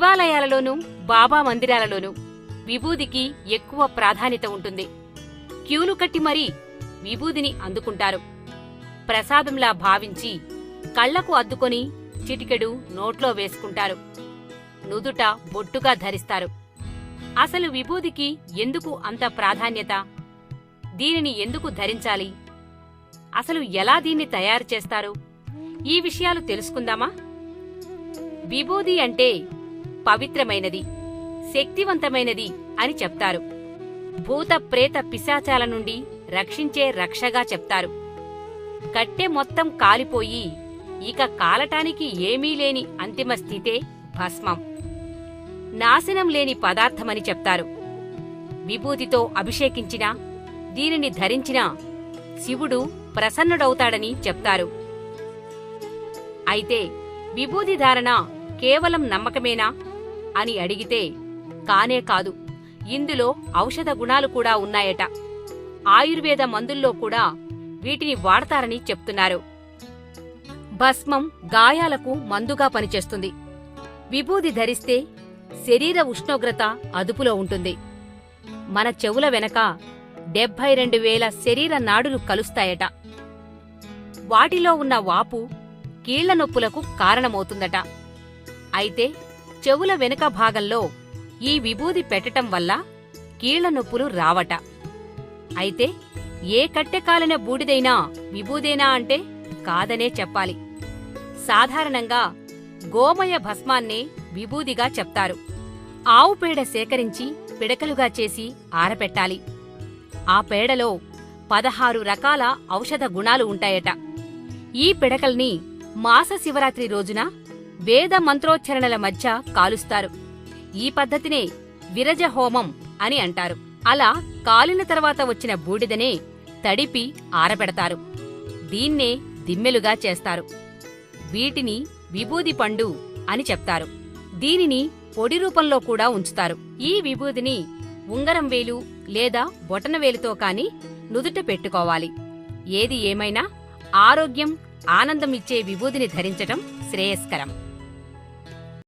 శివాలయాలలోనూ బాబా మందిరాలలోనూ విభూదికి ఎక్కువ ప్రాధాన్యత ఉంటుంది. క్యూలు కట్టి మరీ విభూదిని అందుకుంటారు. ప్రసాదంలా భావించి కళ్ళకు అద్దుకొని చిటికెడు నోట్లో వేసుకుంటారు. నుదుట బొట్టుగా ధరిస్తారు. అసలు విభూదికి ఎందుకు అంత ప్రాధాన్యత? దీనిని ఎందుకు ధరించాలి? అసలు ఎలా దీన్ని తయారు చేస్తారు? ఈ విషయాలు తెలుసుకుందామా? విభూది అంటే పవిత్రమైనది శక్తివంతమైనది అని చెప్తారు. భూత ప్రేత పిశాచాల నుండి రక్షించే రక్షగా చెప్తారు. కట్టె మొత్తం కాలిపోయి ఇక కాలటానికి ఏమీ లేని అంతిమ స్థితే భస్మం. నాశనం లేని పదార్థమని చెప్తారు. విభూతితో అభిషేకించినా దీనిని ధరించినా శివుడు ప్రసన్నుడవుతాడని చెప్తారు. అయితే విభూది ధారణ కేవలం నమ్మకమేనా? అని అడిగితే కానే కాదు. ఇందులో ఔషధ గుణాలు కూడా ఉన్నాయట. ఆయుర్వేద మందుల్లో కూడా వీటిని వాడతారని చెప్తున్నారు. భస్మం గాయాలకు మందుగా పనిచేస్తుంది. విభూది ధరిస్తే శరీర ఉష్ణోగ్రత అదుపులో ఉంటుంది. మన చెవుల వెనక డెబ్భై రెండు వేల శరీర నాడులు కలుస్తాయట. వాటిలో ఉన్న వాపు కీళ్ళ నొప్పులకు కారణమవుతుందట. అయితే చెవుల వెనుక భాగంలో ఈ విభూది పెట్టటం వల్ల కీళ్ళ నొప్పులు రావట. అయితే ఏ కట్టెకాలిన బూడిదైనా విభూదేనా అంటే కాదనే చెప్పాలి. సాధారణంగా గోమయ భస్మాన్నే విభూదిగా చెప్తారు. ఆవు పేడ సేకరించి పిడకలుగా చేసి ఆరపెట్టాలి. ఆ పేడలో పదహారు రకాల ఔషధ గుణాలు ఉంటాయట. ఈ పిడకల్ని మాస శివరాత్రి రోజున వేద మంత్రోచ్చరణల మధ్య కాలుస్తారు. ఈ పద్ధతినే విరజ హోమం అని అంటారు. అలా కాలిన తర్వాత వచ్చిన బూడిదనే తడిపి ఆరబెడతారు దీన్నే దిమ్మెలుగా చేస్తారు. వీటిని విభూది పండు అని చెప్తారు. దీనిని పొడి రూపంలో కూడా ఉంచుతారు. ఈ విభూదిని ఉంగరం వేలు లేదా బొటనవేలుతో కాని నుదుట పెట్టుకోవాలి. ఏది ఏమైనా ఆరోగ్యం ఆనందం ఇచ్చే విభూదిని ధరించటం శ్రేయస్కరం.